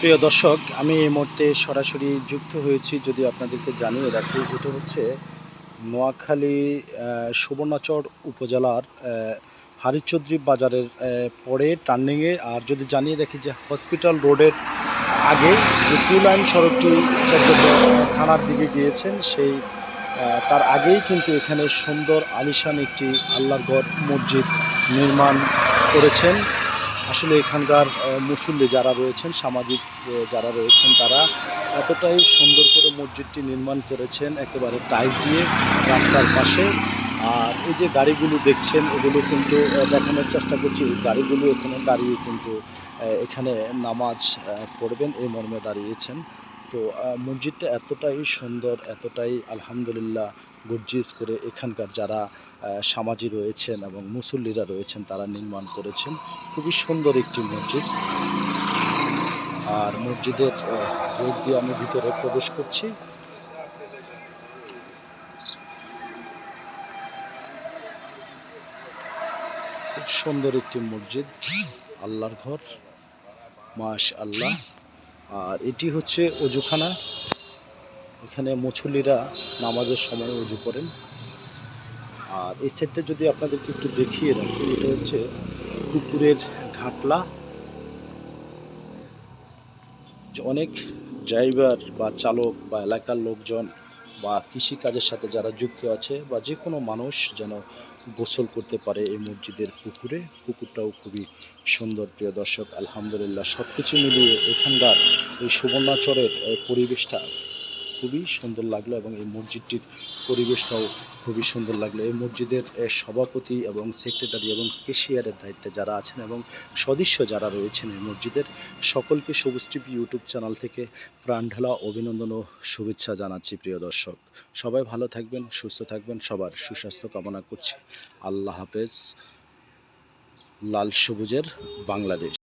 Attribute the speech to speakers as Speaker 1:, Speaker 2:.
Speaker 1: প্রিয় দর্শক, আমি এই মুহূর্তে সরাসরি যুক্ত হয়েছি যদি আপনাদেরকে জানিয়ে রাখি, এটা হচ্ছে নোয়াখালী সুবর্ণচর উপজেলার হারিচৌধুরী বাজারের পরে টার্নিংয়ে। আর যদি জানিয়ে রাখি যে হসপিটাল রোডের আগে যে টু লাইন সড়কটি থানার দিকে গিয়েছেন, সেই তার আগেই কিন্তু এখানে সুন্দর আলিশান একটি আল্লাহর ঘর মসজিদ নির্মাণ করেছেন। আসলে এখানকার মুসল্লি যারা রয়েছেন, সামাজিক যারা রয়েছেন তারা এতটাই সুন্দর করে মসজিদটি নির্মাণ করেছেন একেবারে টাইস দিয়ে রাস্তার পাশে। আর এই যে গাড়িগুলো দেখছেন, এগুলো কিন্তু দেখানোর চেষ্টা করছি গাড়িগুলো এখানে দাঁড়িয়ে কিন্তু এখানে নামাজ পড়বেন, এই মর্মে দাঁড়িয়েছেন। তো মসজিদটা এতটাই সুন্দর, এতটাই আলহামদুলিল্লাহ গর্জিয়াস করে এখানকার যারা সামাজি রয়েছেন এবং মুসল্লিরা রয়েছেন তারা নির্মাণ করেছেন। খুবই সুন্দর একটি মসজিদ। আর মসজিদের গেট দিয়ে আমি ভিতরে প্রবেশ করছি। খুব সুন্দর একটি মসজিদ। আল্লাহর ঘর। মাশ আল্লাহ আর এটি হচ্ছে অজুখানা। এখানে মুছল্লিরা নামাজের সময় উজু করেন। আর এই সেটটা যদি আপনাদেরকে একটু দেখিয়ে রাখি, এটা হচ্ছে পুকুরের ঘাটলা। অনেক ড্রাইভার বা চালক বা এলাকার লোকজন বা কৃষি কাজের সাথে যারা যুক্ত আছে বা যে কোনো মানুষ যেন গোসল করতে পারে এই মসজিদের পুকুরে, পুকুরটাও খুবই সুন্দর। প্রিয় দর্শক, আলহামদুলিল্লাহ সব কিছু মিলিয়ে এখানকার এই সুবর্ণাচরের পরিবেশটা খুবই সুন্দর লাগল এবং এই মসজিদটির পরিবেশটাও খুবই সুন্দর লাগল। এই মসজিদের সভাপতি এবং সেক্রেটারি এবং কেশিয়ারের দায়িত্বে যারা আছেন এবং সদস্য যারা রয়েছেন এই মসজিদের, সকলকে সবুজ টিভি ইউটিউব চ্যানেল থেকে প্রাণ ঢালা অভিনন্দন ও শুভেচ্ছা জানাচ্ছি প্রিয় দর্শক। সবাই ভালো থাকবেন, সুস্থ থাকবেন, সবার সুস্বাস্থ্য কামনা করছি। আল্লাহ হাফেজ, লাল সবুজের বাংলাদেশ।